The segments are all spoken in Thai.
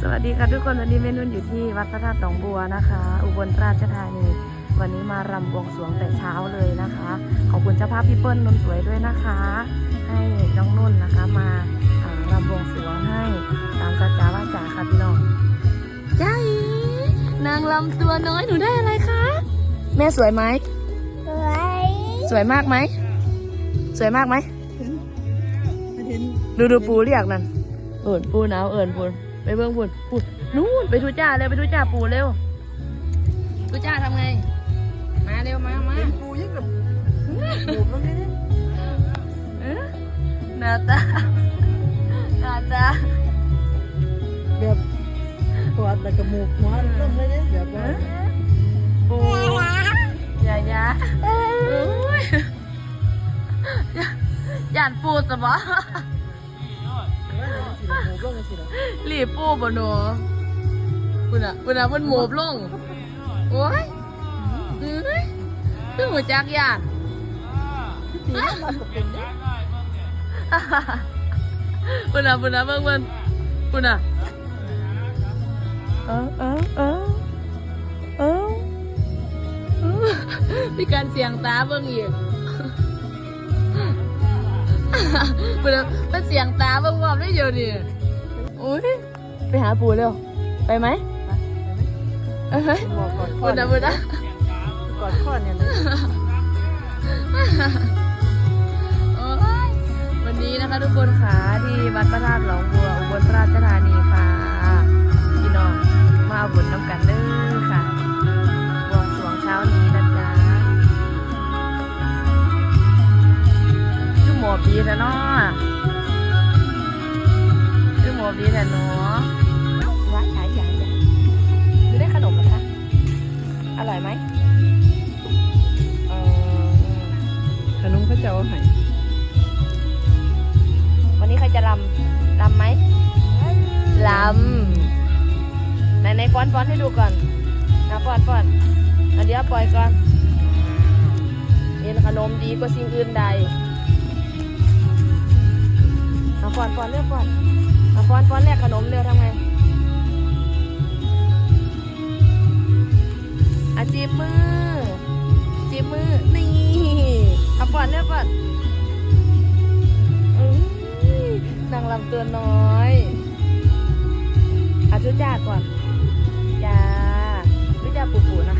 สวัสดีค่ะทุกคนวันนี้เมนุ่นอยู่ที่วัดพระธาตุหนองบัวนะคะ อุบลราชธานีวันนี้มารำบวงสรวงแต่เช้าเลยนะคะ ขอบคุณเจ้าภาพพี่เปิ้ลนนท์สวยด้วยนะคะ ให้น้องนุ่นนะคะมาอ่ารำบวงสรวงให้ตามสัจจาว่าจาค่ะพี่น้องจ้าอีนางลำตัวน้อยหนูได้อะไรคะ แม่สวยไหมสวยสวยมากไหมสวยมากไหมเห็นดูดูปูเรียกนั่น เอิญปูหนาวเอิญปูไปเบิ่งปูปูนู่นไปทุจ้าเร็วไปทุจ้าปูเร็วทุจ้าทำไง มาเร็วมามาเป็นปูยิ่งกับปูบแล้วนี่เอ๊ะหน้าตาหน้าตาแบบปวดแล้วก็หมูกหัวต้มเลยเนี่ยแบบว่าปูอย่าอย่าโอ้ยอย่าย่านปูสบะหมูกลงสิหรอ หลีปูบ่หนูปุ่นอะปุ่นอะมันหมบลง โอ้ยเอ้ยคือหัวจักยานปุ่นอะปุ่นอะเบิ่งเบิ่งปุ่นอะเออเออเออเออมีการเสียงตาเบิ่งอีก มันเสียงตาเบิ่งว่าได้เดียวนี่โอ้ยไปหาปู่เร็ว ไปไหมเอ้ยบอกก่อนข้อปุ่นอะปุ่นอะก่อนข้อเนี่ยเลยโอ้ยวันนี้นะคะทุกคนค่ะที่วัดพระธาตุหลองบัวอุบลราชธานีค่ะ พี่น้องมาเอาบุญน้ำกันเด้อ ดีแท้เนาะชื่อหมอบดีแท้เนาะร้านขายใหญ่ใหญ่ดูได้ขนมเหรอคะ อร่อยไหมเออขนมพระเจ้าให้วันนี้ใครจะลำลำไหมลำไหนในฟ้อนฟ้อนให้ดูก่อนนะฟ้อนฟ้อนอันเดี๋ยวปล่อยก่อนเอ็นขนมดีกว่าสิ่งอื่นใดเอา ฟ้อนฟ้อนเรียกฟ้อนเอาฟ้อนฟ้อนแลกขนมเร็วทำไงอาจีบมือจีบมือนี่เอาฟ้อนเรียกฟ้อนนางลำตัวน้อยอาชุจ่าก่อนจ้าชุจ่าปู่ปู่นะคะ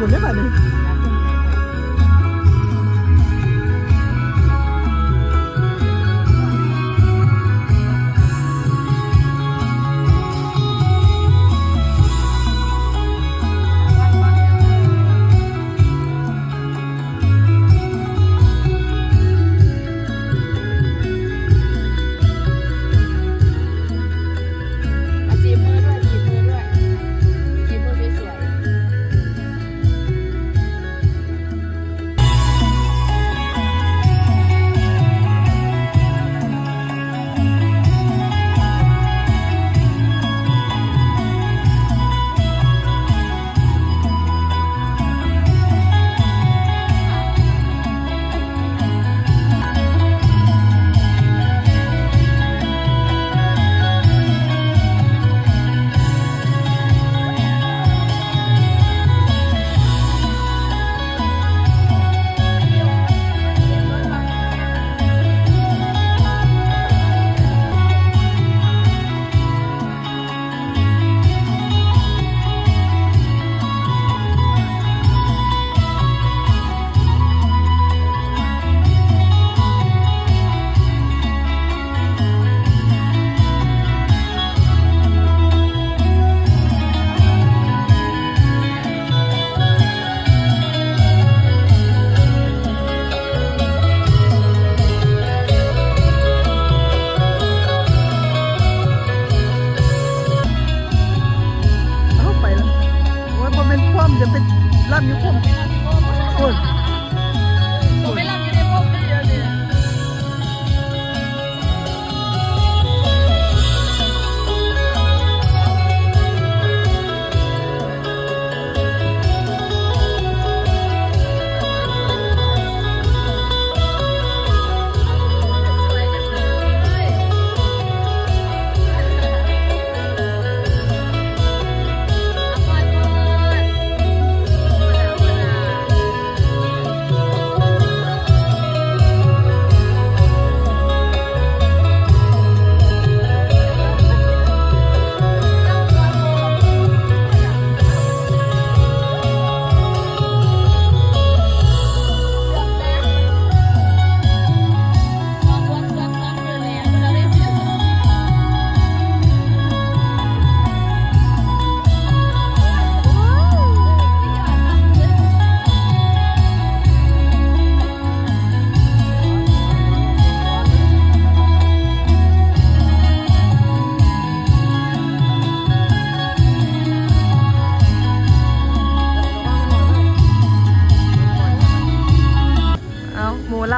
มัน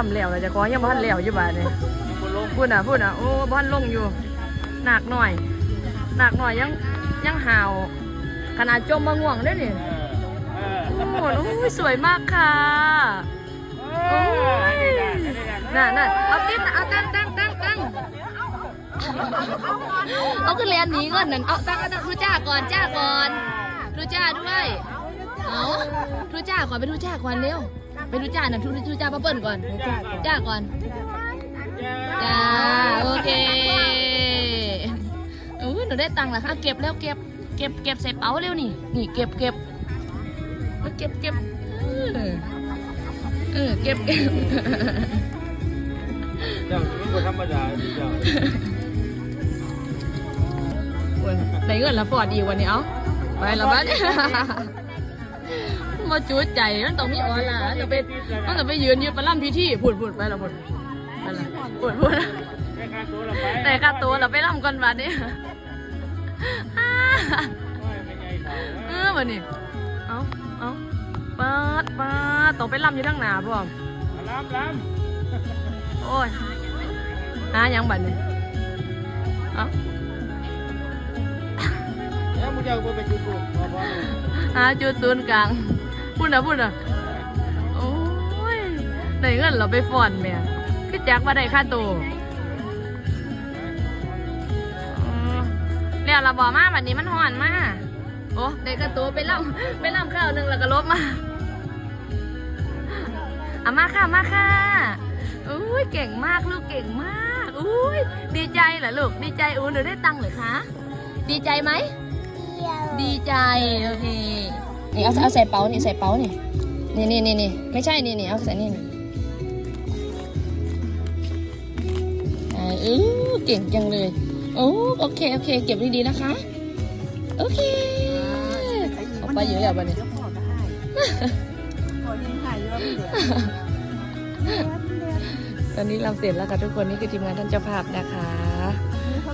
ล่ำแล้วแล้วเจะขอยังบ้านแล้วอยู่บ้านนี่ยพูดน่ะพูดน่ะโอ้บ้านลงอยู่หนักหน่อยหนักหน่อยยังยังห่าวขนาดจมมาง่วงได้นี่โอ้โหโอ้สวยมากค่ะโอ้ยน่ะน่ะเอาติดน่ะเอาตั้งตั้งตั้งตั้งเอาขึ้นเรียนหนีเงินนั่นเอาตั้งตั้งดูจ้าก่อนจ้าก่อนดูจ้าด้วยเอาดูจ้าก่อนไปดูจ้าก่อนเร็ว ไปดูจ้าหน่ะดูดูจ้าป้าเปิ้ลก่อน จ้าก่อน จ้า โอเคอุ้หนูได้ตังค์แล้วค่ะเก็บแล้วเก็บ เก็บเก็บใส่เป๋าเร็วนี่ นี่เก็บเก็บเออเก็บเก็บเออเก็บเก็บเจ้าเป็นคนธรรมดาเจ้าโอ้ยได้เงินแล้วฟอดดีกวันนี้เอ้าไปละบ้าน มาจูดใจ มันต้องมีออนล่ะมันต้องไปมันต้องไปยืนยืนประล่ำพิธีพูดพูดไปและพูดไปละพูดพูดได้ค่าตัวเราไปแต่ค่าตัวเราไปล่ำก่อนวันนี้อ้าไม่ไงเขาเออวันนี้เอาเอาเปิดเปิดต้องไปล่ำอยู่ทั้งหนาพ่อมล้ำล้โอ้ยหาหยังบัดนี้เอาำแล้วมึงจะไปจุดกูพอพอหาจุดศูนย์กลาง พูดนะพูดนะโอ้ยได้เงินเราไปฟ้อนแม่คือจักว่าได้ค่าตัวอ๋อแล้วเราบอกมาบัดนี้มันห่อนมาโอ้ได้ค่าตัวไปล่ำไปล่ำข้าวหนึ่งแล้วก็ลบมาเอามาค่ะมาค่ะอุ้ยเก่งมากลูกเก่งมากอุ้ยดีใจเหรอลูกดีใจอู้หนูได้ตังค์เหรอคะ ดีใจไหมดีใจโอเค นี่เอาเอาใส่เป๋านี่ใส่เป๋านี่นี่นี่นี่นี่ไม่ใช่นี่นี่เอาใส่นี่นี่อ่าเออเก่งจังเลยโอ้โอเคโอเค เก็บดีๆนะคะ โอเคเอาไปเยอะแล้วบัดนี้พอก็ให้พ่อยังให้เยอะเลือเดือนเดือนตอนนี้ลำเสร็จแล้วค่ะทุกคนนี่คือทีมงานท่านเจ้าภาพนะคะ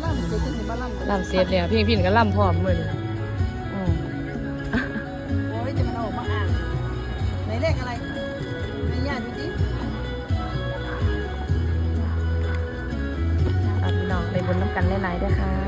ล่ำเสียวจะถึงมาล่ำลำเสร็จเนี่ยพี่พี่ก็ลำพร้อมเหมือน กันหลายๆด้วยค่ะ